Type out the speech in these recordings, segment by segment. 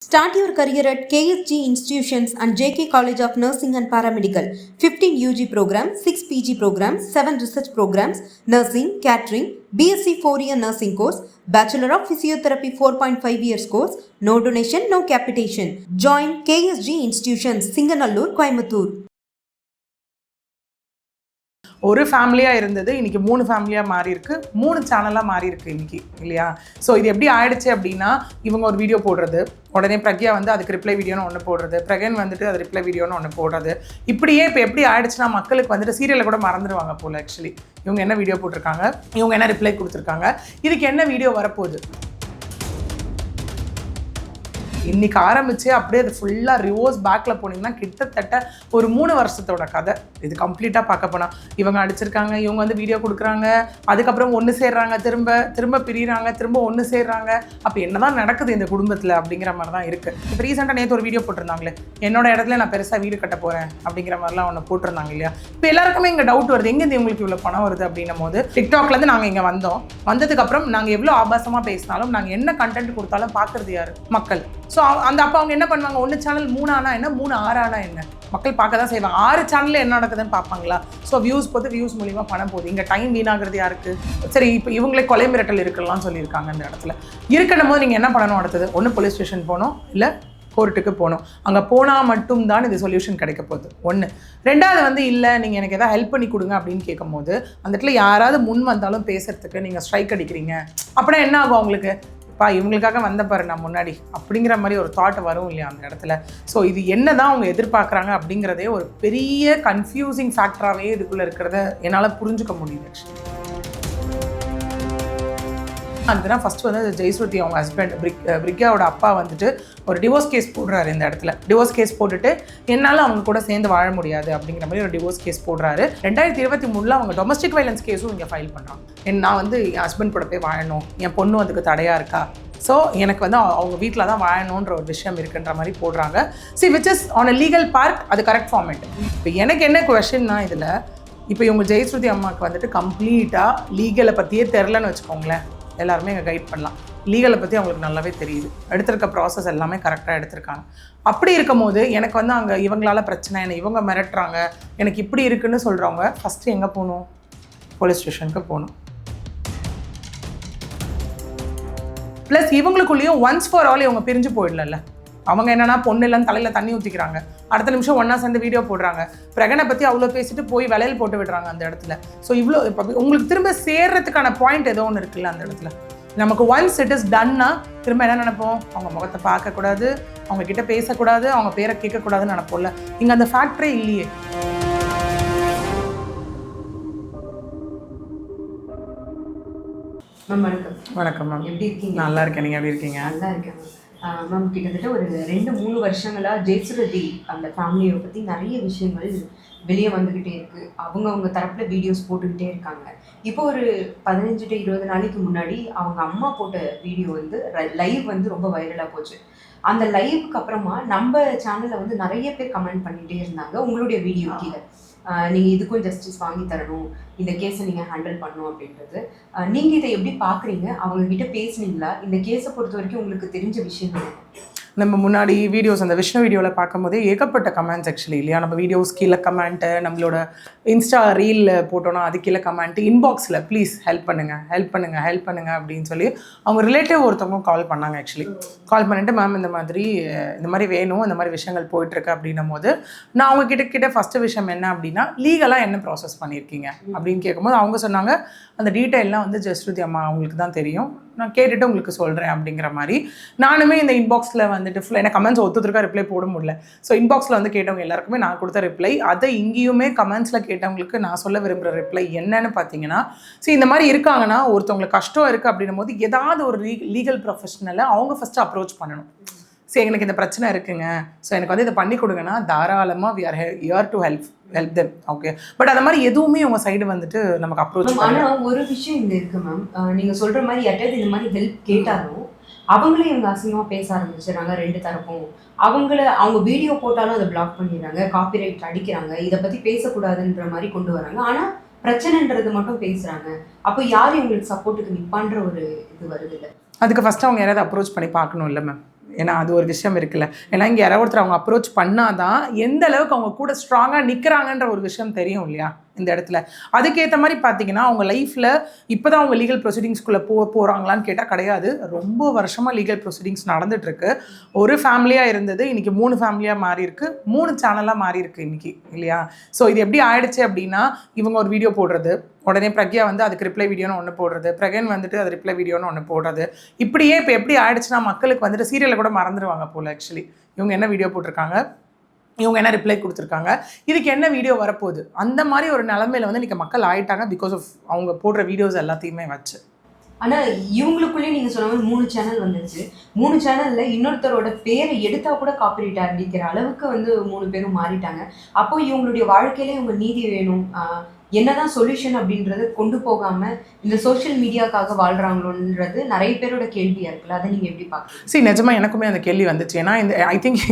Start your career at KSG Institutions and JK College of Nursing and Paramedical. 15 UG programs, 6 PG programs, 7 research programs, nursing, catering, BSc 4 year nursing course, Bachelor of Physiotherapy 4.5 years course, no donation, no capitation. Join KSG Institutions, Singanallur, Coimbatore. ஒரு ஃபேமிலியாக இருந்தது இன்னைக்கு மூணு ஃபேமிலியாக மாறி இருக்கு மூணு சேனலாக மாறி இருக்கு இன்னைக்கு இல்லையா? ஸோ இது எப்படி ஆயிடுச்சு அப்படின்னா இவங்க ஒரு வீடியோ போடுறது உடனே பிரக்யா வந்து அதுக்கு ரிப்ளை வீடியோன்னு ஒன்று போடுறது பிரகன் வந்துட்டு அது ரிப்ளை வீடியோன்னு ஒன்று போடுறது. இப்படியே இப்போ எப்படி ஆயிடுச்சுன்னா மக்களுக்கு வந்துட்டு சீரியலை கூட மறந்துடுவாங்க போல் ஆக்சுவலி இவங்க என்ன வீடியோ போட்டிருக்காங்க இவங்க என்ன ரிப்ளை கொடுத்துருக்காங்க இதுக்கு என்ன வீடியோ வரப்போகுது? இன்னைக்கு ஆரம்பிச்சு அப்படியே அது ஃபுல்லாக ரிவோர்ஸ் பேக்கில் போனீங்கன்னா கிட்டத்தட்ட ஒரு மூணு வருஷத்தோட கதை. இது கம்ப்ளீட்டாக பார்க்க போனால் இவங்க அடிச்சிருக்காங்க இவங்க வந்து வீடியோ கொடுக்குறாங்க அதுக்கப்புறம் ஒன்று சேர்றாங்க திரும்ப திரும்ப பிரிகிறாங்க திரும்ப ஒன்று சேர்றாங்க. அப்போ என்னதான் நடக்குது இந்த குடும்பத்தில் அப்படிங்கிற மாதிரி தான் இருக்குது இப்போ ரீசெண்டாக நேற்று ஒரு வீடியோ போட்டிருந்தாங்களே என்னோட இடத்துல நான் பெருசாக வீடு கட்ட போகிறேன் அப்படிங்கிற மாதிரிலாம் ஒன்று போட்டிருந்தாங்க இல்லையா? இப்போ எல்லாருக்குமே இங்கே டவுட் வருது. எங்கேருந்து இவங்களுக்கு இவ்வளோ பணம் வருது அப்படின்னும் போது டிக்டாக்லேருந்து நாங்கள் இங்கே வந்தோம். வந்ததுக்கப்புறம் நாங்கள் எவ்வளோ ஆபாசமாக பேசினாலும் நாங்கள் என்ன கண்டென்ட் கொடுத்தாலும் பார்க்குறது யார்? மக்கள். ஸோ ஸோ அந்த அப்போ அவங்க என்ன பண்ணுவாங்க? ஒன்று சேனல் மூணு என்ன? மூணு ஆறு ஆனால் என்ன? மக்கள் பார்க்க தான் செய்வாங்க. ஆறு சேனலில் என்ன நடக்குதுன்னு பார்ப்பாங்களா? ஸோ வியூஸ் போது வியூஸ் மூலியமாக பணம் போகுது. இங்கே டைம் வீணாகிறது யாருக்கு? சரி இப்போ இவங்களே கொலை மிரட்டல் இருக்கலாம்னு சொல்லியிருக்காங்க இந்த இடத்துல. இருக்கணும் போது நீங்கள் என்ன பண்ணணும் அடுத்தது? ஒன்று போலீஸ் ஸ்டேஷன் போகணும் இல்லை கோர்ட்டுக்கு போகணும். அங்கே போனால் மட்டும்தான் இது சொல்யூஷன் கிடைக்க போகுது. ஒன்று ரெண்டாவது வந்து இல்லை நீங்கள் எனக்கு எதாவது ஹெல்ப் பண்ணி கொடுங்க அப்படின்னு கேட்கும்போது அந்த இடத்துல யாராவது முன் வந்தாலும் பேசுறதுக்கு நீங்கள் ஸ்ட்ரைக் அடிக்கிறீங்க. அப்படின்னா என்ன ஆகும் அவங்களுக்கு? பா இவங்களுக்காக வந்த பாரு நான் முன்னாடி. அப்படிங்கிற மாதிரி ஒரு தாட் வரும் இல்லையா அந்த இடத்துல. ஸோ இது என்ன தான் அவங்க எதிர்பார்க்குறாங்க அப்படிங்கிறதே ஒரு பெரிய கன்ஃபியூசிங் ஃபேக்டராகவே இதுக்குள்ளே இருக்கிறத என்னால் புரிஞ்சுக்க முடியுது ஆக்சுவலி அதுனா ஃபஸ்ட் வந்து ஜெயஸ்ருதி அவங்க ஹஸ்பண்ட் பிரிக் பிரிக்யாவோட அப்பா வந்துட்டு ஒரு டிவோர்ஸ் கேஸ் போடுறாரு இந்த இடத்துல. டிவோர்ஸ் கேஸ் போட்டுட்டு என்னால் அவங்க கூட சேர்ந்து வாழ முடியாது அப்படிங்கிற மாதிரி ஒரு டிவோர்ஸ் கேஸ் போடுறாரு. ரெண்டாயிரத்தி இருபத்தி மூணில் அவங்க டொமஸ்டிக் வைலன்ஸ் கேஸும் இங்கே ஃபைல் பண்ணுறாங்க என் நான் வந்து என் ஹஸ்பண்ட் கூட போய் வாழணும். என் பொண்ணு அதுக்கு தடையாக இருக்கா? ஸோ எனக்கு வந்து அவங்க வீட்டில் தான் வாழணுன்ற ஒரு விஷயம் இருக்குன்ற மாதிரி போடுறாங்க. See which is on a legal part அது கரெக்ட் ஃபார்மேட் இப்போ எனக்கு என்ன கொஷின்னா இதில் இப்போ இவங்க ஜெயஸ்ருதி அம்மாவுக்கு வந்துட்டு கம்ப்ளீட்டாக லீகலை பற்றியே தெரிலன்னு வச்சுக்கோங்களேன். எல்லாருமே இங்கே கைட் பண்ணலாம். லீகலை பற்றி அவங்களுக்கு நல்லாவே தெரியுது. எடுத்திருக்க ப்ராசஸ் எல்லாமே கரெக்டாக எடுத்திருக்காங்க. அப்படி இருக்கும் போது எனக்கு வந்து அங்கே இவங்களால பிரச்சனை என்ன இவங்க மிரட்டுறாங்க எனக்கு இப்படி இருக்குன்னு சொல்கிறவங்க ஃபஸ்ட்டு எங்கே போகணும்? போலீஸ் ஸ்டேஷனுக்கு போகணும். ப்ளஸ் இவங்களுக்குள்ளேயும் ஒன்ஸ் ஃபார் ஆல் இவங்க பிரிஞ்சு போயிடல அவங்க என்னன்னா பொண்ணு இல்லைன்னு தலையில் தண்ணி ஊற்றிக்கிறாங்க அடுத்த நிமிஷம் ஒன்றா சேர்ந்து வீடியோ போடுறாங்க. பிரகனை பற்றி அவ்வளோ பேசிட்டு போய் விலையில் போட்டு விடுறாங்க அந்த இடத்துல. ஸோ இவ்வளோ உங்களுக்கு திரும்ப சேர்றதுக்கான பாயிண்ட் ஏதோ ஒன்று இருக்குல்ல அந்த இடத்துல. நமக்கு ஒன்ஸ் இட் இஸ் டன்னா திரும்ப என்ன நினைப்போம்? அவங்க முகத்தை பார்க்கக்கூடாது அவங்க கிட்ட பேசக்கூடாது அவங்க பேரை கேட்கக்கூடாதுன்னு நினைப்போம்ல. இங்கே அந்த ஃபேக்டரே இல்லையே. மேம் வணக்கம். வணக்கம் மேம் எப்படி இருக்கீங்க? நல்லா இருக்கேன். நீங்கள் எப்படி இருக்கீங்க? நல்லா இருக்கேன். மேம் கிட்டத்தட்ட ஒரு ரெண்டு மூணு வருஷங்களாக ஜெயசுரதி அந்த ஃபேமிலியை பற்றி நிறைய விஷயங்கள் வெளியே வந்துக்கிட்டே இருக்குது அவங்கவுங்க தரப்பில் வீடியோஸ் போட்டுக்கிட்டே இருக்காங்க. இப்போ ஒரு பதினஞ்சு டு இருபது நாளைக்கு முன்னாடி அவங்க அம்மா போட்ட வீடியோ வந்து லைவ் வந்து ரொம்ப வைரலாக போச்சு. அந்த லைவுக்கு அப்புறமா நம்ம சேனலில் வந்து நிறைய பேர் கமெண்ட் பண்ணிகிட்டே இருந்தாங்க. உங்களுடைய வீடியோ கீழே. நீங்கள் இதுக்கும் ஜஸ்டிஸ் வாங்கி தரணும். இந்த கேஸை நீங்கள் ஹேண்டில் பண்ணணும் அப்படின்றது. நீங்கள் இதை எப்படி பார்க்குறீங்க அவங்ககிட்ட பேசுனீங்களா? இந்த கேஸை பொறுத்த வரைக்கும் உங்களுக்கு தெரிஞ்ச விஷயங்கள் என்ன? நம்ம முன்னாடி வீடியோஸ் அந்த விஷ்ணு வீடியோவில் பார்க்கும்போதே ஏகப்பட்ட கமெண்ட்ஸ் ஆக்சுவலி இல்லையா? நம்ம வீடியோஸ் கீழே கமெண்ட்டு நம்மளோட இன்ஸ்டா ரீலில் போட்டோன்னா அது கீழே கமெண்ட்டு இன்பாக்ஸில் ப்ளீஸ் ஹெல்ப் பண்ணுங்கள் ஹெல்ப் பண்ணுங்கள் ஹெல்ப் பண்ணுங்கள் அப்படின்னு சொல்லி அவங்க ரிலேட்டிவ் ஒருத்தவங்க கால் பண்ணாங்க ஆக்சுவலி கால் பண்ணிட்டு மேம் இந்த மாதிரி இந்த மாதிரி வேணும் இந்த மாதிரி விஷயங்கள் போயிட்டுருக்கு. அப்படின்னும் போது நான் அவங்க கிட்ட கிட்ட ஃபஸ்ட்டு விஷயம் என்ன அப்படின்னா லீகலாக என்ன ப்ராசஸ் பண்ணியிருக்கீங்க? அப்படின்னு கேட்கும்போது அவங்க சொன்னாங்க அந்த டீட்டெயிலெலாம் வந்து ஜஸ்ருதி அம்மா அவங்களுக்கு தான் தெரியும். நான் கேட்டுட்டு உங்களுக்கு சொல்கிறேன் அப்படிங்கிற மாதிரி. நானுமே இந்த இன்பாக்ஸில் வந்துட்டு ஃபுல்லாக எனக்கு கமெண்ட்ஸ் ஒத்துருக்கா ரிப்ளை போட முடியல. ஸோ இன்பாக்ஸில் வந்து கேட்டவங்க எல்லாருக்குமே நான் கொடுத்த ரிப்ளை அதை இங்கேயுமே கமெண்ட்ஸில் கேட்டவங்களுக்கு நான் சொல்ல விரும்புகிற ரிப்ளை என்னன்னு பார்த்தீங்கன்னா ஸோ இந்த மாதிரி இருக்காங்கன்னா ஒருத்தவங்களுக்கு கஷ்டம் இருக்குது அப்படின்னும் போது ஏதாவது ஒரு லீகல் ப்ரொஃபஷனலை அவங்க ஃபஸ்ட்டு அப்ரோச் பண்ணணும். சரி எனக்கு இந்த பிரச்சனை இருக்குங்க. ஸோ எனக்கு வந்து இதை பண்ணி கொடுங்கன்னா தாராளமாக we are here to help help them okay but அந்த மாதிரி எதுவுமே உங்கள் சைடு வந்துட்டு நமக்கு அப்ரோச் மேம் ஆனா ஒரு விஷயம் இங்க இருக்கு மேம் நீங்க சொல்ற மாதிரி யார்ட்டாவது இந்த மாதிரி ஹெல்ப் கேட்டாலும் அவங்களே இவங்க அசிங்கமா பேச ஆரம்பிச்சிடுறாங்க ரெண்டு தரப்பும். அவங்கள அவங்க வீடியோ போட்டாலும் அதை பிளாக் பண்ணிடுறாங்க காப்பிரைட் அடிக்கிறாங்க இதை பத்தி பேசக்கூடாதுன்ற மாதிரி கொண்டு வராங்க. ஆனா பிரச்சனைன்றது மட்டும் பேசுறாங்க. அப்போ யார் இவங்களுக்கு சப்போர்ட்டுக்கு நிப்பான்ற ஒரு இது வருது இல்ல? அதுக்கு ஃபஸ்ட்டு அவங்க யாராவது அப்ரோச் பண்ணி பார்க்கணும் இல்லை மேம் ஏன்னா அது ஒரு விஷயம் இருக்குல்ல. ஏன்னா இங்கே யாராவது ஒருத்தர் அவங்க அப்ரோச் பண்ணாதான் எந்த அளவுக்கு அவங்க கூட ஸ்ட்ராங்காக நிற்கிறாங்கன்ற ஒரு விஷயம் தெரியும் இல்லையா? இந்த இடத்துல. அதுக்கேற்ற மாதிரி பார்த்தீங்கன்னா அவங்க லைஃப்பில் இப்போ தான் அவங்க லீகல் ப்ரொசீடிங்ஸ்குள்ளே போ போகிறாங்களான்னு கேட்டால் கிடையாது. ரொம்ப வருஷமாக லீகல் ப்ரொசீடிங்ஸ் நடந்துகிட்ருக்கு ஒரு ஃபேமிலியாக இருந்தது இன்றைக்கி மூணு ஃபேமிலியாக மாறி இருக்கு மூணு சேனலாக மாறி இருக்கு இன்றைக்கி இல்லையா? ஸோ இது எப்படி ஆயிடுச்சு அப்படின்னா இவங்க ஒரு வீடியோ போடுறது. உடனே பிரக்யா வந்து அதுக்கு ரிப்ளை வீடியோன்னு ஒன்று போடுறது. பிரகன் வந்துட்டு அது ரிப்ளை வீடியோன்னு ஒன்று போடுறது. இப்படியே இப்போ எப்படி ஆயிடுச்சுன்னா மக்களுக்கு வந்துட்டு சீரியலை கூட மறந்துடுவாங்க போல் ஆக்சுவலி இவங்க என்ன வீடியோ போட்டிருக்காங்க? இவங்க என்ன ரிப்ளை கொடுத்துருக்காங்க? இதுக்கு என்ன வீடியோ வரப்போகுது? அந்த மாதிரி ஒரு நிலமையில வந்து இன்றைக்கி மக்கள் ஆயிட்டாங்க பிகாஸ் ஆஃப் அவங்க போடுற வீடியோஸ் எல்லாத்தையுமே வச்சு. ஆனால் இவங்களுக்குள்ளே நீங்கள் சொன்ன மாதிரி மூணு சேனல் வந்துச்சு மூணு சேனலில் இன்னொருத்தரோட பேரை எடுத்தால் கூட காப்பிரைட் அடிக்கிற அளவுக்கு வந்து மூணு பேரும் மாறிட்டாங்க. அப்போ இவங்களுடைய வாழ்க்கையில இவங்க நீதி வேணும் என்னதான் சொல்யூஷன் அப்படின்றத கொண்டு போகாம இந்த சோஷியல் மீடியாக்காக வாழ்றாங்களோன்றது நிறைய பேரோட கேள்வியா இருக்குல்ல? அதை நீங்க எப்படி பாக்குறீங்க? சரி நிஜமா எனக்குமே அந்த கேள்வி வந்துச்சு. ஏன்னா இந்த ஐ திங்க்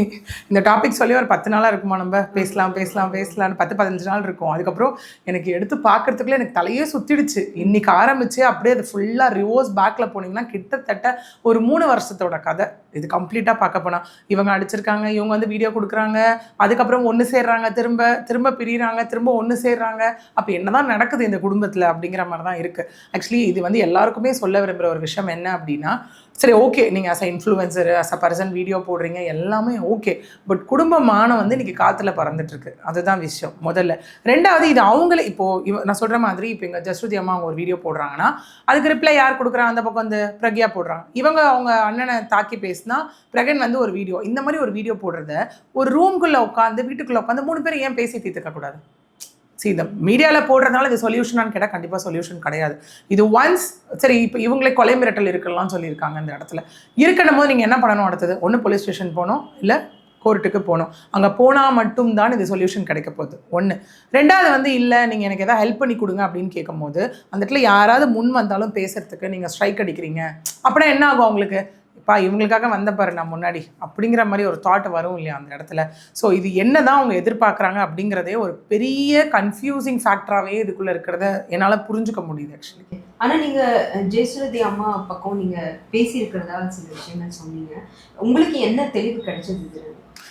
இந்த டாபிக் சொல்லி ஒரு பத்து நாளாக இருக்குமா நம்ம? பேசலாம் பேசலாம் பேசலாம்னு பத்து பதினஞ்சு நாள் இருக்கும். அதுக்கப்புறம் எனக்கு எடுத்து பார்க்கறதுக்குள்ள எனக்கு தலையே சுத்திடுச்சு. இன்னைக்கு ஆரம்பிச்சு அப்படியே அது ஃபுல்லாக ரிவோர்ஸ் பேக்கில் போனீங்கன்னா கிட்டத்தட்ட ஒரு மூணு வருஷத்தோட கதை. இது கம்ப்ளீட்டாக பார்க்க போனால் இவங்க அடிச்சிருக்காங்க இவங்க வந்து வீடியோ கொடுக்குறாங்க அதுக்கப்புறம் ஒன்று சேர்றாங்க திரும்ப திரும்ப பிரிகிறாங்க திரும்ப ஒன்று சேர்றாங்க அப்போ என்னதான் நடக்குது இந்த குடும்பத்தில் அப்படிங்கிற மாதிரி தான் இருக்குது ஆக்சுவலி இது வந்து எல்லாருக்குமே சொல்ல விரும்புகிற ஒரு விஷயம் என்ன அப்படின்னா சரி ஓகே நீங்கள் as a influencer as a person video போடுறீங்க எல்லாமே ஓகே பட் குடும்பமான வந்து இன்றைக்கி காற்றுல பறந்துட்டுருக்கு. அதுதான் விஷயம் முதல்ல. ரெண்டாவது இது அவங்களே இப்போது இவ நான் சொல்கிற மாதிரி இப்போ இங்கே ஜஸ்ருதி அம்மா அவங்க ஒரு வீடியோ போடுறாங்கன்னா அதுக்கு ரிப்ளை யார் கொடுக்குறாங்க அந்த பக்கம் வந்து பிரக்யா போடுறாங்க இவங்க அவங்க அண்ணனை தாக்கி பேசினா பிரகன் வந்து ஒரு வீடியோ இந்த மாதிரி ஒரு வீடியோ போடுறத ஒரு ரூம்குள்ளே உட்காந்து வீட்டுக்குள்ளே உட்காந்து மூணு பேர் ஏன் பேசி தீர்த்துக்கக்கூடாது கூடாது இந்த மீடியாவில் போடுறதுனால இது சொல்யூஷனான்னு கேட்டால் கண்டிப்பாக சொல்யூஷன் கிடையாது. இது ஒன்ஸ் சரி இப்போ இவங்களே கொலை மிரட்டல் இருக்கலாம் சொல்லியிருக்காங்க இந்த இடத்துல. இருக்கணும் போது நீங்கள் என்ன பண்ணணும் அடுத்தது? ஒன்று போலீஸ் ஸ்டேஷன் போகணும் இல்லை கோர்ட்டுக்கு போகணும். அங்கே போனால் மட்டும்தான் இது சொல்யூஷன் கிடைக்க போகுது. ஒன்று ரெண்டாவது வந்து இல்லை நீங்கள் எனக்கு எதாவது ஹெல்ப் பண்ணி கொடுங்க அப்படின்னு கேட்கும்போது அந்த இடத்துல யாராவது முன் வந்தாலும் பேசுறதுக்கு நீங்கள் ஸ்ட்ரைக் அடிக்கிறீங்க. அப்படின்னா என்ன ஆகும் அவங்களுக்கு? பா இவங்களுக்காக வந்த பாரு நான் முன்னாடி. அப்படிங்கிற மாதிரி ஒரு தாட் வரும் இல்லையா அந்த இடத்துல. ஸோ இது என்ன தான் அவங்க எதிர்பார்க்குறாங்க அப்படிங்கிறதே ஒரு பெரிய கன்ஃபியூசிங் ஃபேக்டராகவே இதுக்குள்ளே இருக்கிறத என்னால் புரிஞ்சுக்க முடியுது ஆக்சுவலி ஆனால் நீங்கள் ஜெயசுரதி அம்மா பக்கம் நீங்கள் பேசியிருக்கிறதா சில விஷயங்கள் சொன்னீங்க. உங்களுக்கு என்ன தெளிவு கிடைச்சது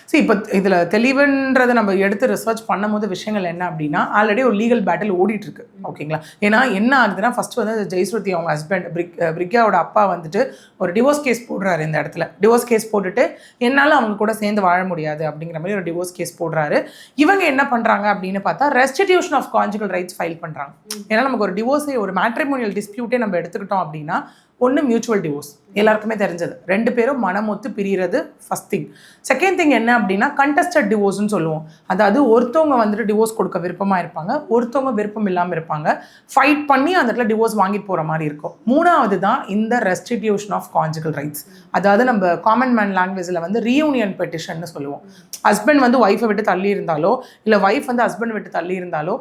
ஸோ இப்போ இதில் தெளிவுன்றதை நம்ம எடுத்து ரிசர்ச் பண்ணும்போது விஷயங்கள் என்ன அப்படின்னா ஆல்ரெடி ஒரு லீகல் பேட்டில் ஓடிட்டு இருக்கு ஓகேங்களா? ஏன்னா என்ன ஆகுதுன்னா ஃபர்ஸ்ட் வந்து ஜெயஸ்ருதி அவங்க ஹஸ்பண்ட் பிரிக் பிரிக்யாவோட அப்பா வந்துட்டு ஒரு டிவோர்ஸ் கேஸ் போடுறாரு இந்த இடத்துல. டிவோர்ஸ் கேஸ் போட்டுட்டு என்னால் அவங்க கூட சேர்ந்து வாழ முடியாது அப்படிங்கிற மாதிரி ஒரு டிவோர்ஸ் கேஸ் போடுறாரு. இவங்க என்ன பண்ணுறாங்க அப்படின்னு பார்த்தா restitution of conjugal rights file பண்ணுறாங்க ஏன்னா நமக்கு ஒரு டிவோர்ஸே ஒரு மேட்ரிமோனியல் டிஸ்பியூட்டே நம்ம எடுத்துக்கிட்டோம் அப்படின்னா ஒன்று மியூச்சுவல் டிவோர்ஸ் எல்லாருக்குமே தெரிஞ்சது. ரெண்டு பேரும் மனமொத்து பிரிகிறது ஃபஸ்ட் திங் செகண்ட் திங் என்ன அப்படின்னா கண்டஸ்டட் டிவோர்ஸ்னு சொல்லுவோம். அதாவது ஒருத்தவங்க வந்துட்டு டிவோர்ஸ் கொடுக்க விருப்பமாக இருப்பாங்க ஒருத்தவங்க விருப்பம் இல்லாமல் இருப்பாங்க. ஃபைட் பண்ணி அந்த இடத்துல டிவோர்ஸ் வாங்கிட்டு போகிற மாதிரி இருக்கும். மூணாவது தான் இந்த ரெஸ்டிடியூஷன் ஆஃப் கான்ஜுகல் ரைட்ஸ் அதாவது நம்ம காமன் மேன் லாங்குவேஜில் வந்து ரீயூனியன் பெட்டிஷன்னு சொல்லுவோம். ஹஸ்பண்ட் வந்து ஒய்ஃபை விட்டு தள்ளி இருந்தாலோ இல்லை ஒய்ஃப் வந்து ஹஸ்பண்ட் விட்டு தள்ளி இருந்தாலோ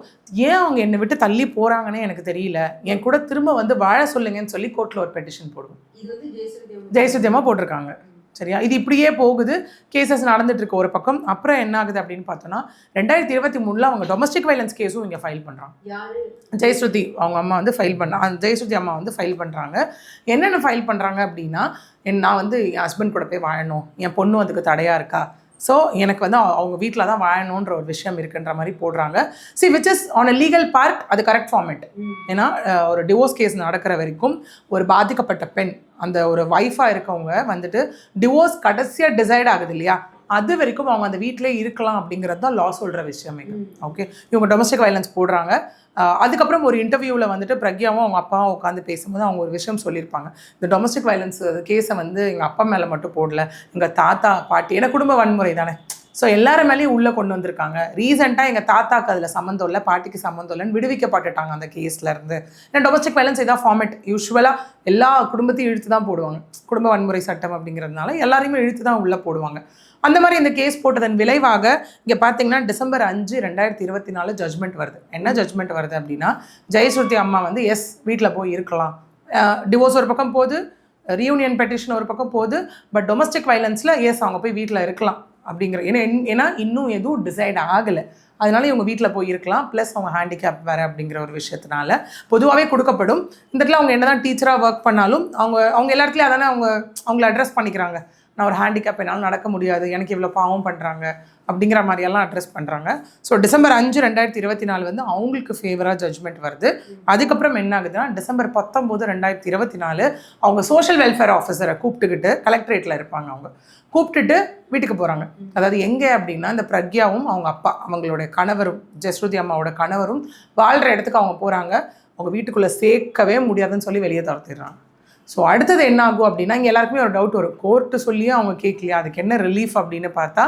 ஏன் அவங்க என்னை விட்டு தள்ளி போகிறாங்கன்னு எனக்கு தெரியல. என் கூட திரும்ப வந்து வாழ சொல்லுங்கன்னு சொல்லி கோர்ட்டில் ஒரு பெட்டிஷன் போடுவோம். ஜெயசுத்தியமாக போட்டிருக்காங்க. சரியா? இது இப்படியே போகுது. கேசஸ் நடந்துட்டு இருக்கு ஒரு பக்கம். அப்புறம் என்ன ஆகுது அப்படின்னு பார்த்தோன்னா ரெண்டாயிரத்தி இருபத்தி மூணில் அவங்க டொமஸ்டிக் வைலன்ஸ் கேஸும் இங்கே ஃபைல் பண்ணுறாங்க ஜெயஸ்ருதி அவங்க அம்மா வந்து ஃபைல் பண்ண ஜெயஸ்ருதி அம்மா வந்து ஃபைல் பண்ணுறாங்க என்னென்ன ஃபைல் பண்ணுறாங்க அப்படின்னா என் நான் வந்து என் ஹஸ்பண்ட் கூட போய் வாழணும். என் பொண்ணு அதுக்கு தடையாக இருக்கா? ஸோ எனக்கு வந்து அவ- அவங்க வீட்டில் தான் வாழணுன்ற ஒரு விஷயம் இருக்குன்ற மாதிரி போடுறாங்க. See which is on a legal part அது கரெக்ட் ஃபார்மேட் ஏன்னா ஒரு டிவோர்ஸ் கேஸ் நடக்கிற வரைக்கும் ஒரு பாதிக்கப்பட்ட பெண் அந்த ஒரு ஒய்ஃபாக இருக்கவங்க வந்துட்டு டிவோர்ஸ் கடைசியாக டிசைட் ஆகுது இல்லையா? அது வரைக்கும் அவங்க அந்த வீட்டிலே இருக்கலாம் அப்படிங்கிறது தான் லா சொல்கிற விஷயமே ஓகே இவங்க டொமஸ்டிக் வைலன்ஸ் போடுறாங்க. அதுக்கப்புறம் ஒரு இன்டர்வியூவில் வந்துட்டு பிரக்யாவும் அவங்க அப்பாவும் உட்காந்து பேசும்போது அவங்க ஒரு விஷயம் சொல்லியிருப்பாங்க. இந்த டொமஸ்டிக் வைலன்ஸ் கேஸை வந்து எங்கள் அப்பா மேலே மட்டும் போடல எங்கள் தாத்தா பாட்டி ஏன்னா குடும்ப வன்முறை தானே. ஸோ எல்லாரும் மேலேயும் உள்ளே கொண்டு வந்திருக்காங்க. ரீசெண்டாக எங்கள் தாத்தாக்கு அதில் சம்மந்தம் இல்லை பாட்டிக்கு சம்மந்தம் இல்லைன்னு விடுவிக்கப்பட்டுட்டாங்க அந்த கேஸ்ல இருந்து. ஏன்னா டொமஸ்டிக் வைலன்ஸ் இதான் ஃபார்மேட் யூஸ்வலாக எல்லா குடும்பத்தையும் இழுத்து தான் போடுவாங்க. குடும்ப வன்முறை சட்டம் அப்படிங்கிறதுனால எல்லாரையுமே இழுத்து தான் உள்ளே போடுவாங்க. அந்த மாதிரி இந்த கேஸ் போட்டதன் விளைவாக இங்கே பார்த்தீங்கன்னா டிசம்பர் அஞ்சு ரெண்டாயிரத்தி இருபத்தி நாலு ஜட்மெண்ட் வருது. என்ன ஜட்மெண்ட் வருது அப்படின்னா ஜெயஸ்ருதி அம்மா வந்து எஸ் வீட்டில் போய் இருக்கலாம். டிவோர்ஸ் ஒரு பக்கம் போகுது ரீயூனியன் பெட்டிஷன் ஒரு பக்கம் போகுது பட் டொமஸ்டிக் வைலன்ஸில் எஸ் அவங்க போய் வீட்டில் இருக்கலாம் அப்படிங்கிற ஏன்னா ஏன்னா இன்னும் எதுவும் டிசைட் ஆகலை. அதனால இவங்க வீட்டில் போய் இருக்கலாம் ப்ளஸ் அவங்க ஹேண்டிகேப் வேறு அப்படிங்கிற ஒரு விஷயத்தினால பொதுவாகவே கொடுக்கப்படும். இந்த இடத்துல அவங்க என்னதான் டீச்சராக ஒர்க் பண்ணாலும் அவங்க அவங்க எல்லா இடத்துலையும் அதானே அவங்க அவங்கள அட்ரஸ் பண்ணிக்கிறாங்க. நான் ஒரு ஹேண்டிகேப் என்னால் நடக்க முடியாது எனக்கு இவ்வளோ பாவம் பண்ணுறாங்க அப்படிங்கிற மாதிரியெல்லாம் அட்ரஸ் பண்ணுறாங்க ஸோ டிசம்பர் அஞ்சு ரெண்டாயிரத்தி இருபத்தி நாலு வந்து அவங்களுக்கு ஃபேவராக ஜட்ஜ்மெண்ட் வருது. அதுக்கப்புறம் என்ன ஆகுதுன்னா டிசம்பர் பத்தொம்போது ரெண்டாயிரத்தி இருபத்தி நாலு அவங்க சோஷியல் வெல்ஃபேர் ஆஃபீஸரை கூப்பிட்டுக்கிட்டு கலெக்டரேட்டில் இருப்பாங்க அவங்க. கூப்பிட்டுட்டு வீட்டுக்கு போகிறாங்க அதாவது எங்கே அப்படின்னா இந்த பிரக்யாவும் அவங்க அப்பா அவங்களுடைய கணவரும் ஜெஸ்ருதி அம்மாவோட கணவரும் வாழ்கிற இடத்துக்கு அவங்க போகிறாங்க அவங்க வீட்டுக்குள்ளே சேர்க்கவே முடியாதுன்னு சொல்லி வெளியே துரத்திடுறாங்க. ஸோ அடுத்தது என்ன ஆகும் அப்படின்னா இங்கே எல்லாருக்குமே ஒரு டவுட் வரும். கோர்ட்டு சொல்லியும் அவங்க கேட்கலையா அதுக்கு என்ன ரிலீஃப் அப்படின்னு பார்த்தா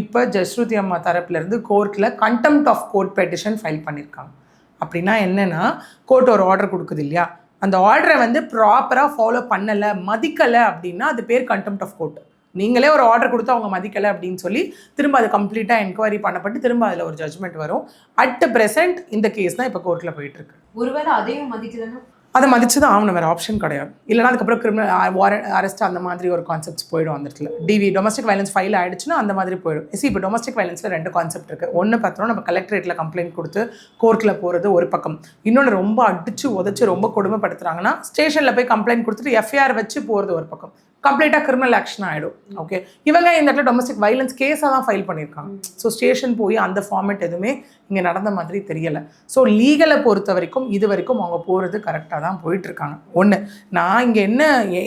இப்போ ஜஸ்ருதி அம்மா தரப்புலேருந்து கோர்ட்டில் contempt of court petition file பண்ணியிருக்காங்க அப்படின்னா என்னென்னா கோர்ட் ஒரு ஆர்டர் கொடுக்குது இல்லையா? அந்த ஆர்டரை வந்து ப்ராப்பராக ஃபாலோ பண்ணலை மதிக்கலை அப்படின்னா அது பேர் கண்டெம்ட் ஆஃப் கோர்ட் நீங்களே ஒரு ஆர்டர் கொடுத்து அவங்க மதிக்கலை அப்படின்னு சொல்லி திரும்ப அது கம்ப்ளீட்டாக என்கொயரி பண்ணப்பட்டு திரும்ப அதில் ஒரு ஜட்ஜ்மெண்ட் வரும். அட் ப்ரெசென்ட் இந்த கேஸ் தான் இப்போ கோர்ட்டில் போயிட்டுருக்கு ஒருவேளை அதையும் மதிக்கலன்னா அதை மதிச்சு தான் ஆகணும் வேறு ஆப்ஷன் கிடையாது. இல்லைனா அதுக்கப்புறம் கிரிமினல் வாரண்ட் அரெஸ்ட் அந்த மாதிரி ஒரு கான்செப்ட்ஸ் போயிடும் அந்த இடத்துல. டிவி டொமஸ்டிக் வயலன்ஸ் ஃபைல் ஆயிடுச்சுன்னா அந்த மாதிரி போயிடும். சி இப்போ டொமஸ்டிக் வயலன்ஸில் ரெண்டு கான்செப்ட் இருக்குது ஒன்று பார்த்தோம்னா நம்ம கலெக்டரேட்டில் கம்ப்ளைண்ட் கொடுத்து கோர்ட்டில் போகிறது ஒரு பக்கம். இன்னொன்று ரொம்ப அடித்து உதச்சி ரொம்ப கொடுமைப்படுத்துகிறாங்கன்னா ஸ்டேஷனில் போய் கம்ப்ளைண்ட் கொடுத்துட்டு எஃப்ஐஆர் வச்சு போகிறது ஒரு பக்கம். கம்ப்ளீட்டாக கிரிமினல் ஆக்ஷன் ஆகிடும் ஓகே இவங்க இந்த இடத்துல டொமஸ்டிக் வைலன்ஸ் கேஸாக தான் ஃபைல் பண்ணியிருக்காங்க. ஸோ ஸ்டேஷன் போய் அந்த ஃபார்மேட் எதுவுமே இங்கே நடந்த மாதிரி தெரியலை. ஸோ லீகலை பொறுத்த வரைக்கும் இது வரைக்கும் அவங்க போகிறது கரெக்டாக தான் போயிட்டுருக்காங்க. ஒன்று நான் இங்கே என்ன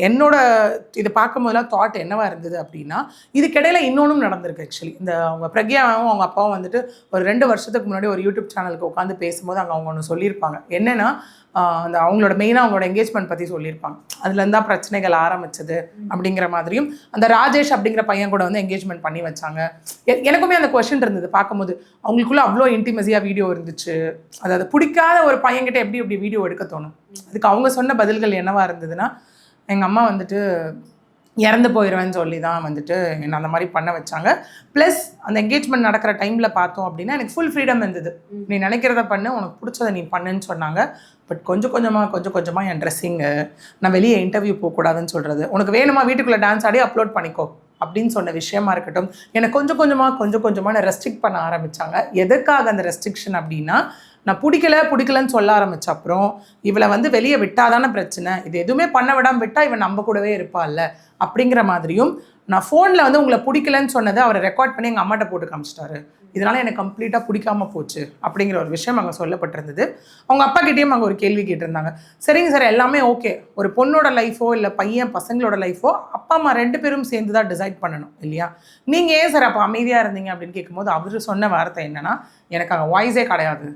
என்னோட இதை பார்க்கும் போதெல்லாம் தாட் என்னவா இருந்தது அப்படின்னா இதுக்கிடையில இன்னொன்றும் நடந்திருக்கு ஆக்சுவலி இந்த அவங்க பிரக்யாவும் அவங்க அப்பாவும் வந்துட்டு ஒரு ரெண்டு வருஷத்துக்கு முன்னாடி ஒரு யூடியூப் சேனலுக்கு உட்காந்து பேசும்போது அங்கே அவங்க ஒன்று சொல்லியிருப்பாங்க. என்னென்னா அந்த அவங்களோட மெயினாக அவங்களோட என்கேஜ்மெண்ட் பற்றி சொல்லியிருப்பாங்க. அதுலேருந்து தான் பிரச்சனைகள் ஆரம்பிச்சது அப்படிங்கிற மாதிரியும் அந்த ராஜேஷ் அப்படிங்கிற பையன் கூட வந்து என்கேஜ்மெண்ட் பண்ணி வச்சாங்க. எனக்குமே அந்த கொஷின் இருந்தது. பார்க்கும்போது அவங்களுக்குள்ள அவ்வளோ இன்டிமசியாக வீடியோ இருந்துச்சு. அதாவது பிடிக்காத ஒரு பையன்கிட்ட எப்படி இப்படி வீடியோ எடுக்க தோணும்? அதுக்கு அவங்க சொன்ன பதில்கள் என்னவா இருந்ததுன்னா எங்கள் அம்மா வந்துட்டு இறந்து போயிடுவேன்னு சொல்லி தான் வந்துட்டு என்னை அந்த மாதிரி பண்ண வச்சாங்க. ப்ளஸ் அந்த என்கேஜ்மெண்ட் நடக்கிற டைமில் பார்த்தோம் அப்படின்னா எனக்கு ஃபுல் ஃப்ரீடம் இருந்தது. நீ நினைக்கிறத பண்ணு உனக்கு பிடிச்சதை நீ பண்ணுன்னு சொன்னாங்க. பட் கொஞ்சம் கொஞ்சமாக கொஞ்சம் கொஞ்சமாக என் ட்ரெஸ்ஸிங்கு நான் வெளியே இன்டர்வியூ போகக்கூடாதுன்னு சொல்கிறது உனக்கு வேணுமா வீட்டுக்குள்ளே டான்ஸ் ஆடி அப்லோட் பண்ணிக்கோ அப்படின்னு சொன்ன விஷயமா இருக்கட்டும். எனக்கு கொஞ்சம் கொஞ்சமாக கொஞ்சம் கொஞ்சமாக ரெஸ்ட்ரிக்ட் பண்ண ஆரம்பித்தாங்க எதுக்காக அந்த ரெஸ்ட்ரிக்ஷன் அப்படின்னா நான் பிடிக்கல பிடிக்கலன்னு சொல்ல ஆரம்பிச்ச அப்புறம் இவளை வந்து வெளியே விட்டாதான பிரச்சனை. இது எதுவுமே பண்ண விடாமல் விட்டால் இவன் நம்ம கூடவே இருப்பாள்ல. அப்படிங்கிற மாதிரியும் நான் ஃபோனில் வந்து உங்களை பிடிக்கலன்னு சொன்னதை அவரை ரெக்கார்ட் பண்ணி எங்கள் அம்மாட்ட போட்டு காமிச்சிட்டாரு. இதனால் எனக்கு கம்ப்ளீட்டாக பிடிக்காம போச்சு அப்படிங்கிற ஒரு விஷயம் அங்கே சொல்லப்பட்டிருந்தது. அவங்க அப்பா கிட்டேயும் அங்கே ஒரு கேள்வி கேட்டிருந்தாங்க. சரிங்க சார் எல்லாமே ஓகே ஒரு பொண்ணோட லைஃபோ இல்லை பையன் பசங்களோட லைஃபோ அப்பா அம்மா ரெண்டு பேரும் சேர்ந்து தான் டிசைட் பண்ணணும் இல்லையா? நீங்கள் ஏன் சார் அப்போ அமைதியாக இருந்தீங்க அப்படின்னு கேட்கும்போது அவர் சொன்ன வார்த்தை என்னென்னா எனக்கு அங்கே வாய்ஸே கிடையாது.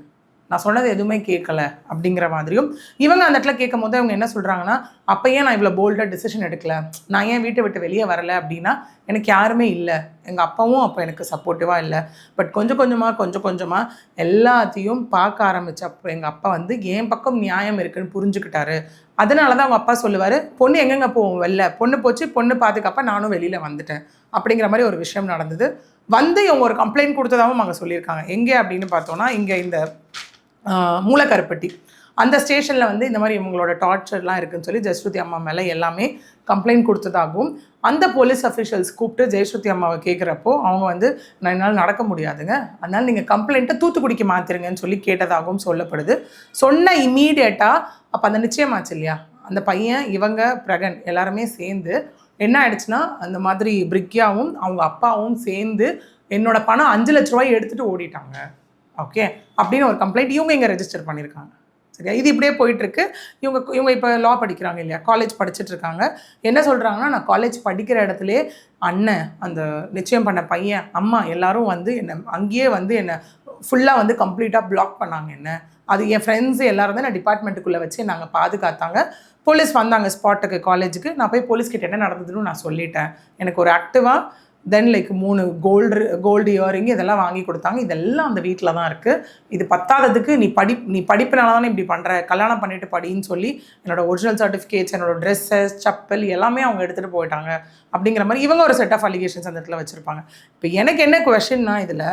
நான் சொன்னது எதுவுமே கேட்கல அப்படிங்கிற மாதிரியும் இவங்க அந்த இடத்துல கேட்கும் போது அவங்க என்ன சொல்கிறாங்கன்னா அப்போ ஏன் நான் இவ்வளோ போல்டாக டிசிஷன் எடுக்கல. நான் ஏன் வீட்டை விட்டு வெளியே வரலை? அப்படின்னா எனக்கு யாருமே இல்லை. எங்கள் அப்பாவும் அப்போ எனக்கு சப்போர்ட்டிவாக இல்லை. பட் கொஞ்சம் கொஞ்சமாக கொஞ்சம் கொஞ்சமாக எல்லாத்தையும் பார்க்க ஆரம்பிச்சப்போ எங்கள் அப்பா வந்து என் பக்கம் நியாயம் இருக்குன்னு புரிஞ்சுக்கிட்டாரு. அதனால தான் அவங்க அப்பா சொல்லுவார் பொண்ணு எங்கெங்கே போவோம் வெளில. பொண்ணு போச்சு பொண்ணு பார்த்துக்கப்ப நானும் வெளியில் வந்துட்டேன். அப்படிங்கிற மாதிரி ஒரு விஷயம் நடந்தது. வந்து இவங்க ஒரு கம்ப்ளைண்ட் கொடுத்ததாகவும் அவங்க சொல்லியிருக்காங்க. எங்கே அப்படின்னு பார்த்தோன்னா இங்கே இந்த மூலக்கருப்பட்டி. அந்த ஸ்டேஷனில் வந்து இந்த மாதிரி இவங்களோட டார்ச்சர்லாம் இருக்குன்னு சொல்லி ஜெயஸ்ருதி அம்மா மேலே எல்லாமே கம்ப்ளைண்ட் கொடுத்ததாகவும் அந்த போலீஸ் அஃபிஷியல்ஸ் கூப்பிட்டு ஜெயஸ்ருதி அம்மாவை கேட்குறப்போ அவங்க வந்து நான் என்னால் நடக்க முடியாதுங்க. அதனால் நீங்கள் கம்ப்ளைண்ட்டை தூத்துக்குடிக்கு மாற்றிருங்கன்னு சொல்லி கேட்டதாகவும் சொல்லப்படுது. சொன்ன இமீடியட்டாக அப்போ அந்த நிச்சயமாச்சு இல்லையா? அந்த பையன் இவங்க பிரகன் எல்லாருமே சேர்ந்து என்ன ஆயிடுச்சுன்னா அந்த மாதிரி பிரிக்யாவும் அவங்க அப்பாவும் சேர்ந்து என்னோட பணம் அஞ்சு லட்ச ரூபாய் எடுத்துகிட்டு ஓடிட்டாங்க. ஓகே அப்படின்னு ஒரு கம்ப்ளைண்ட் இவங்க இங்கே ரெஜிஸ்டர் பண்ணியிருக்காங்க சரியா? இது இப்படியே போயிட்டுருக்கு. இவங்க இவங்க இப்போ லா படிக்கிறாங்க இல்லையா? காலேஜ் படிச்சுட்டு இருக்காங்க என்ன சொல்கிறாங்கன்னா நான் காலேஜ் படிக்கிற இடத்துலே அண்ணன் அந்த நிச்சயம் பண்ண பையன் அம்மா எல்லாரும் வந்து என்னை அங்கேயே வந்து என்னை ஃபுல்லாக வந்து கம்ப்ளீட்டாக பிளாக் பண்ணாங்க என்ன? அது என் ஃப்ரெண்ட்ஸ் எல்லாரும் தான் நான் டிபார்ட்மெண்ட்டுக்குள்ளே வச்சு நாங்கள் பாதுகாத்தாங்க. போலீஸ் வந்தாங்க ஸ்பாட்டுக்கு காலேஜுக்கு நான் போய் போலீஸ்கிட்ட என்ன நடந்ததுன்னு நான் சொல்லிட்டேன். எனக்கு ஒரு ஆக்டிவாக தென் லைக் மூணு கோல்டு கோல்டு இயரிங் இதெல்லாம் வாங்கி கொடுத்தாங்க. இதெல்லாம் அந்த வீட்டில் தான் இருக்குது இது பத்தாததுக்கு நீ படி நீ படிப்பினால தானே இப்படி பண்ணுற கல்யாணம் பண்ணிட்டு படின்னு சொல்லி என்னோடய ஒரிஜினல் சர்டிஃபிகேட்ஸ் என்னோடய ட்ரெஸ்ஸஸ் செப்பல் எல்லாமே அவங்க எடுத்துகிட்டு போயிட்டாங்க. அப்படிங்கிற மாதிரி இவங்க ஒரு செட் ஆஃப் அலிகேஷன்ஸ் அந்த இடத்துல வச்சுருப்பாங்க. இப்போ எனக்கு என்ன கொஷின்னா இதில்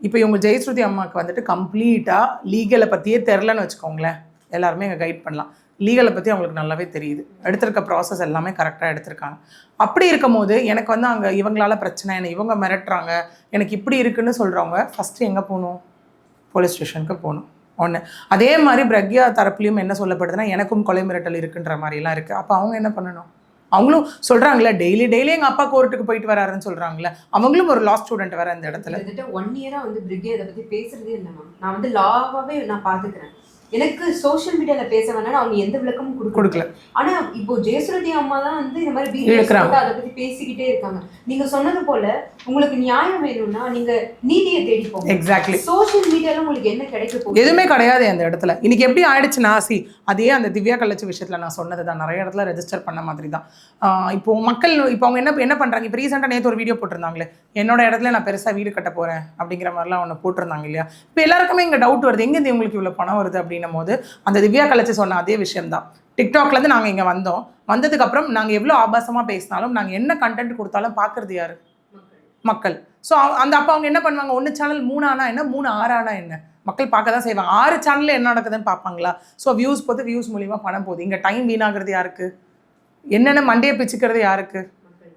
இப்போ இவங்க ஜெயஸ்ருதி அம்மாவுக்கு வந்துட்டு கம்ப்ளீட்டாக லீகலை பற்றியே தெரிலன்னு வச்சுக்கோங்களேன். எல்லாருமே இங்கே கைட் பண்ணலாம். லீகலை பற்றி அவங்களுக்கு நல்லாவே தெரியுது. எடுத்திருக்க ப்ராசஸ் எல்லாமே கரெக்டாக எடுத்திருக்காங்க. அப்படி இருக்கும் போது எனக்கு வந்து அங்கே இவங்களால பிரச்சனை என்னை இவங்க மிரட்டுறாங்க எனக்கு இப்படி இருக்குன்னு சொல்கிறவங்க ஃபஸ்ட்டு எங்கே போகணும்? போலீஸ் ஸ்டேஷனுக்கு போகணும். ஒன்று அதே மாதிரி பிரக்யா தரப்புலையும் என்ன சொல்லப்படுதுன்னா எனக்கும் கொலை மிரட்டல் இருக்குன்ற மாதிரிலாம் இருக்குது அப்போ அவங்க என்ன பண்ணணும்? அவங்களும் சொல்கிறாங்களே டெய்லி டெய்லி எங்கள் அப்பா கோர்ட்டுக்கு போயிட்டு வராருன்னு சொல்கிறாங்களே அவங்களும் ஒரு லா ஸ்டூடெண்ட் வர இந்த இடத்துல. ஒன் இயராக வந்து பிரிகே இதை பற்றி பேசுகிறதே இல்லை மேம் நான் வந்து லாவாகவே நான் பார்த்துக்கிறேன் எனக்கு சோஷியல் மீடியால பேச வேணாம் அவங்க எந்த விளக்கமும் கொடுக்க கொடுக்கல. ஆனா இப்போ ஜெயசுரதி அம்மா தான் வந்து இந்த மாதிரி. போட்டு அதை பத்தி பேசிக்கிட்டே இருக்காங்க. நீங்க சொன்னது போல உங்களுக்கு நியாயம் வேணும்னா நீங்க நீதியை தேடி போங்க. எக்ஸாக்ட்லி சோஷியல் மீடியால உங்களுக்கு என்ன கிடைக்க போகுது? எதுவுமே கிடையாது அந்த இடத்துல. இன்னைக்கு எப்படி ஆயிடுச்சுன்னா சி அதே அந்த திவ்யா கள்ளச்சி விஷயத்துல நான் சொன்னது தான். நிறைய இடத்துல ரெஜிஸ்டர் பண்ண மாதிரி தான். இப்போ மக்கள் இப்போ அவங்க என்ன என்ன பண்றாங்க? இப்போ ரீசெண்டாக நேற்று ஒரு வீடியோ போட்டிருந்தாங்களே. என்னோட இடத்துல நான் பெருசா வீடு கட்ட போறேன் அப்படிங்கிற மாதிரிலாம் ஒன்று போட்டிருந்தாங்க இல்லையா? இப்போ எல்லாருக்குமே இங்க டவுட் வருது. எங்கேருந்து உங்களுக்கு இவ்வளோ பணம் வருது அப்படின்னும் போது அந்த திவ்யா கலைச்சி சொன்ன அதே விஷயம்தான். டிக்டாக்லேருந்து நாங்கள் இங்கே வந்தோம். வந்ததுக்கப்புறம் நாங்கள் எவ்வளோ ஆபாசமாக பேசினாலும் நாங்கள் என்ன கண்டென்ட் கொடுத்தாலும் பார்க்குறது யார்? மக்கள். ஸோ அந்த அப்போ அவங்க என்ன பண்ணுவாங்க? ஒன்று சேனல் மூணு என்ன? மூணு ஆறு ஆனால் என்ன? மக்கள் பார்க்க தான் செய்வாங்க. ஆறு சேனலில் என்ன நடக்குதுன்னு பார்ப்பாங்களா? ஸோ வியூஸ் போது வியூஸ் மூலிமா பணம் போகுது. இங்கே டைம் வீணாகிறது யாருக்கு? என்னென்ன மண்டையை பிச்சுக்கிறது யாருக்கு?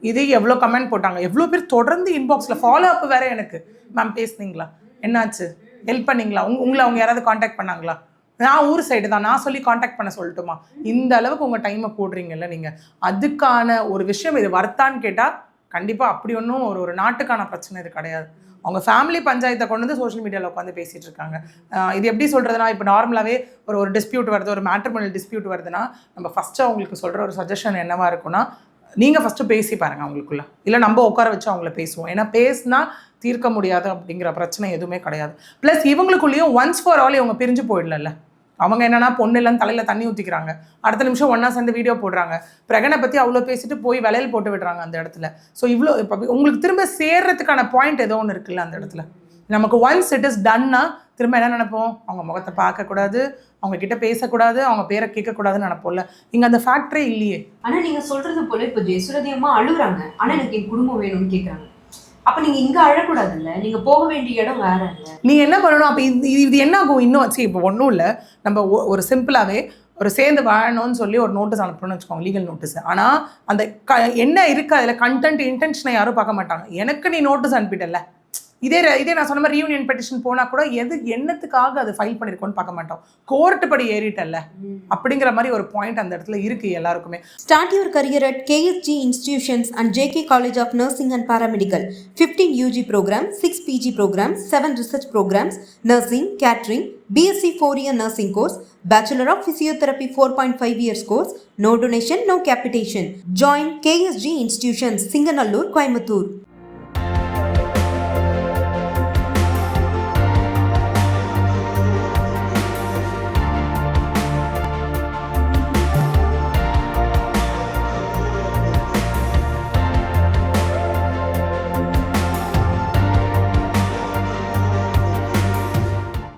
இது எவ்வளோ கமெண்ட் போட்டாங்க? எவ்வளோ பேர் தொடர்ந்து இன்பாக்ஸில் ஃபாலோ அப் வேறு எனக்கு. மேம் பேசுனீங்களா? என்னாச்சு? ஹெல்ப் பண்ணீங்களா? உங் உங்களை அவங்க யாராவது காண்டாக்ட் பண்ணாங்களா? நான் ஊர் சைடு தான். நான் சொல்லி காண்டாக்ட் பண்ண சொல்லட்டுமா? இந்த அளவுக்கு உங்கள் டைமை போடுறீங்கல்ல நீங்கள் அதுக்கான ஒரு விஷயம் இது வர்த்தான்னு கேட்டால் கண்டிப்பாக அப்படி ஒன்றும் ஒரு ஒரு நாட்டுக்கான பிரச்சனை இது கிடையாது. அவங்க ஃபேமிலி பஞ்சாயத்தை கொண்டு வந்து சோஷியல் மீடியாவில் உட்காந்து பேசிகிட்டு இருக்காங்க. இது எப்படி சொல்கிறதுனா இப்போ நார்மலாகவே ஒரு ஒரு டிஸ்பியூட் வருது ஒரு மேட்ரிமோனல் டிஸ்பியூட் வருதுன்னா நம்ம ஃபஸ்ட்டு அவங்களுக்கு சொல்கிற ஒரு சஜஷன் என்னவாக இருக்கும்னா நீங்கள் ஃபஸ்ட்டு பேசி பாருங்கள் அவங்களுக்குள்ள. இல்லை நம்ம உட்கார வச்சு அவங்கள பேசுவோம். ஏன்னா பேசினா தீர்க்க முடியாது அப்படிங்கிற பிரச்சனை எதுவுமே கிடையாது. ப்ளஸ் இவங்களுக்குள்ளேயும் ஒன்ஸ் ஃபார் ஆல் இவங்க பிரிஞ்சு போயிடல அவங்க என்னன்னா பொண்ணு இல்லைன்னு தலையில் தண்ணி ஊற்றிக்கிறாங்க அடுத்த நிமிஷம் ஒன்றா சேர்ந்து வீடியோ போடுறாங்க. பிரகனை பற்றி அவ்வளோ பேசிட்டு போய் விலையில் போட்டு விடுறாங்க அந்த இடத்துல. ஸோ இவ்வளோ இப்போ உங்களுக்கு திரும்ப சேர்றதுக்கான பாயிண்ட் ஏதோ ஒன்று இருக்குல்ல அந்த இடத்துல. நமக்கு ஒன்ஸ் இட் இஸ் டன்னா திரும்ப என்ன நினைப்போம்? அவங்க முகத்தை பார்க்கக்கூடாது அவங்க கிட்ட பேசக்கூடாது அவங்க பேரை கேட்கக்கூடாதுன்னு நினைப்போம்ல. இங்கே அந்த ஃபேக்டரே இல்லையே. ஆனா நீங்க சொல்றது போல இப்போ ஜெயசுரதி அம்மா அழுகுறாங்க. ஆனா எனக்கு என் குடும்பம் வேணும்னு கேட்குறாங்க அப்ப நீங்க இங்க அழக்கூடாதுல்ல? நீங்க போக வேண்டிய இடம் வேற இல்ல. நீ என்ன பண்ணணும்? அப்போ இது இது என்ன ஆகும்? இன்னும் சரி இப்போ ஒன்றும் இல்லை. நம்ம ஒ- ஒரு சிம்பிளாகவே ஒரு சேர்ந்து வாழணும்னு சொல்லி ஒரு நோட்டீஸ் அனுப்பணும்னு வச்சுக்கோங்க லீகல் நோட்டீஸ் ஆனால் அந்த க என்ன இருக்குது அதில் கண்டென்ட் இன்டென்ஷனை யாரும் பார்க்க மாட்டாங்க. எனக்கு நீ நோட்டீஸ் அனுப்பிட்டல இதே இதே நான் சொன்ன மாதிரி ரியூனியன் பெட்டிஷன் போனால் கூட எது என்னத்துக்காக அது ஃபைல் பண்ணியிருக்கோன்னு பார்க்க மாட்டோம் கோர்ட்டு படி ஏறிட்டல்ல அப்படிங்கிற மாதிரி ஒரு பாயிண்ட் அந்த இடத்துல இருக்கு எல்லாருக்குமே Start your career at KSG Institutions and JK College of Nursing and Paramedical. 15 UG programs, 6 PG programs, 7 research programs, nursing, catering, BSc 4 year nursing course, Bachelor of Physiotherapy 4.5 years course, no donation, no capitation. Join KSG Institutions, Singanallur, Coimbatore.